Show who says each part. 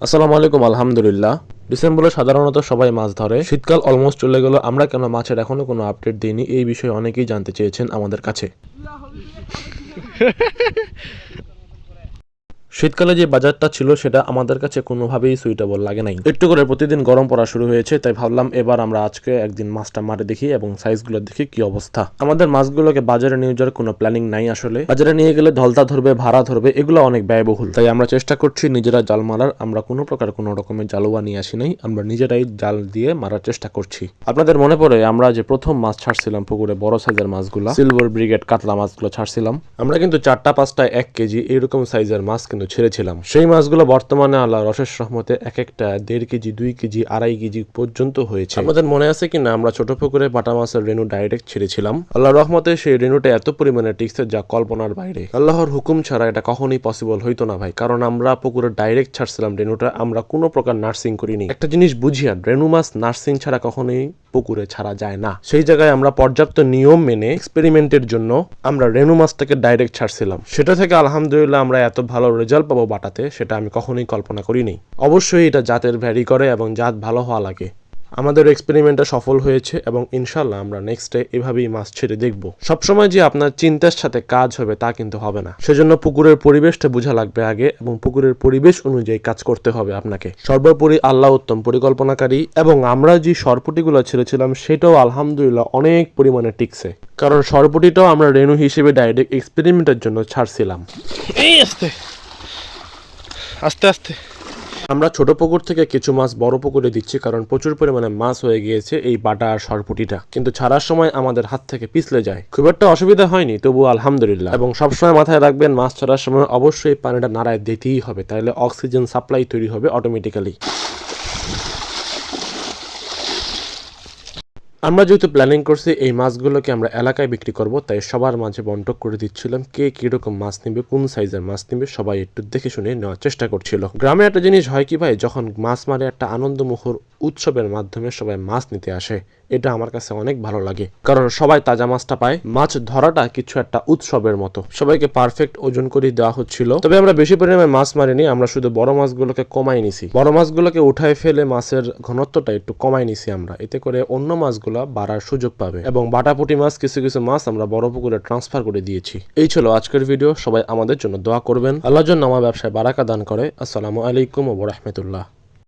Speaker 1: আসসালামু আলাইকুম আলহামদুলিল্লাহ। ডিসেম্বরে সাধারণত সবাই মাছ ধরে। শীতকাল অলমোস্ট চলে গেল আমরা কেন মাছের এখনও কোনো আপডেট দিইনি? এই বিষয়ে অনেকেই জানতে চেয়েছেন আমাদের কাছে। শীতকালে যে বাজারটা ছিল সেটা আমাদের কাছে কোনোভাবেই সুইটেবল লাগে নাই। একটু করে প্রতিদিন গরম পড়া শুরু হয়েছে, তাই ভাবলাম এবার আমরা আজকে একদিন মাছটা মারে দেখি এবং সাইজগুলো দেখি কি অবস্থা। আমাদের মাছগুলোকে বাজারে নিয়ে যাওয়ার কোনো প্ল্যানিং নাই আসলে। বাজারে নিয়ে গেলে ধলতা ধরবে, ভাড়া ধরবে, এগুলো অনেক ব্যয়বহুল। তাই আমরা চেষ্টা করছি নিজেরা জাল মারার, আমরা কোনো প্রকার কোনো রকমের জালুয়া নিয়ে আসি নাই, আমরা নিজেরাই জাল দিয়ে মারার চেষ্টা করছি। আপনাদের মনে পড়ে আমরা যে প্রথম মাছ ছাড়ছিলাম পুকুরে বড় সাইজের মাছগুলো সিলভার ব্রিগেড কাতলা মাছগুলো ছাড়ছিলাম। আমরা কিন্তু চারটা, পাঁচটা, এক কেজি এরকম সাইজের মাছ কিন্তু ছেড়েছিলাম। সেই মাছগুলো বর্তমানে আল্লাহ রসের রহমতে এক একটা দেড় কেজি দুই কেজি আড়াই কেজি পর্যন্ত হয়েছে। আমাদের মনে আছে কিনা? আমরা ছোট পুকুরে বাটা মাছের রেনু ডাইরেক্ট ছেড়েছিলাম। আল্লাহ রহমতে সেই রেনুটা এত পরিমাণে টিকছে যা কল্পনার বাইরে। আল্লাহর হুকুম ছাড়া এটা কখনোই পসিবল হইতো না ভাই। কারণ আমরা পুকুরে ডাইরেক্ট ছাড়ছিলাম রেনুটা আমরা কোনো প্রকার নার্সিং করিনি। একটা জিনিস বুঝিয়ান রেনু মাছ নার্সিং ছাড়া কখনোই পুকুরে ছাড়া যায় না। সেই জায়গায় আমরা পর্যাপ্ত নিয়ম মেনে এক্সপেরিমেন্টের জন্য আমরা রেনু মাছটাকে ডাইরেক্ট ছাড়ছিলাম। সেটা থেকে আলহামদুলিল্লাহ আমরা এত ভালো রেজাল্ট পাবো বাটাতে, সেটা আমি কখনোই কল্পনা করিনি। অবশ্যই এটা জাতের ভ্যারি করে এবং জাত ভালো হওয়া লাগে। আমাদের এক্সপেরিমেন্টটা সফল হয়েছে এবং ইনশাল্লাহ আমরা নেক্সট ডে এভাবেই মাছ ছেড়ে দেখব। সবসময় যে আপনার চিন্তার সাথে কাজ হবে তা কিন্তু হবে না। সেজন্য পুকুরের পরিবেশটা বোঝা লাগবে আগে এবং পুকুরের পরিবেশ অনুযায়ী কাজ করতে হবে আপনাকে। সর্বোপরি আল্লাহ উত্তম পরিকল্পনাকারী এবং আমরা যে সরপুটিগুলো ছেড়েছিলাম সেটাও আলহামদুলিল্লাহ অনেক পরিমাণে টিকছে। কারণ সরপুটিটাও আমরা রেনু হিসেবে ডাইরেক্ট এক্সপেরিমেন্টের জন্য ছাড়ছিলাম।
Speaker 2: এই আস্তে। আস্তে আস্তে।
Speaker 1: আমরা ছোট পুকুর থেকে কিছু মাছ বড় পুকুরে দিচ্ছি কারণ প্রচুর পরিমাণে মাছ হয়ে গিয়েছে এই বাটা আর সরপুটিটা। কিন্তু ছাড়ার সময় আমাদের হাত থেকে পিছলে যায়। খুব একটা অসুবিধা হয়নি, তবু আলহামদুলিল্লাহ। এবং সবসময় মাথায় রাখবেন, মাছ ছাড়ার সময় অবশ্যই পানিটা নাড়ায় দিতেই হবে, তাহলে অক্সিজেন সাপ্লাই তৈরি হবে অটোমেটিক্যালি আমরা যেহেতু প্ল্যানিং করছি, এই মাছগুলোকে আমরা এলাকায় বিক্রি করব, তাই সবার মাঝে বন্টক করে দিচ্ছিলাম কে কীরকম মাছ নেবে, কোন সাইজের মাছ নেবে, সবাই একটু দেখে শুনে নেওয়ার চেষ্টা করছিল। গ্রামে একটা জিনিস হয় কি ভাই, যখন মাছ মারে একটা আনন্দমুখর উৎসবের মাধ্যমে সবাই মাছ নিতে আসে। এটা আমার কাছে অনেক ভালো লাগে। কারণ সবাই তাজা মাছটা পায়। মাছ ধরাটা কিছু একটা উৎসবের মতো। সবাইকে পারফেক্ট ওজন করে দেওয়া হচ্ছিল। তবে আমরা বেশি পরিমাণে মাছ মারিনি। আমরা শুধু বড় মাছগুলোকে কমাই নিছি। বড় মাছগুলোকে উঠায় ফেলে মাছের ঘনত্বটা একটু কমাই নিছি আমরা। এতে করে অন্য মাছগুলো বাড়ার সুযোগ পাবে। এবং বাটাপুটি মাছ, কিছু কিছু মাছ আমরা বড় পুকুরে ট্রান্সফার করে দিয়েছি। এই ছিল আজকের ভিডিও সবাই আমাদের জন্য দোয়া করবেন। আল্লাহর জন্য আমার ব্যবসায় বারাকা দান করে। আসসালামু আলাইকুম ও রহমতুল্লাহ।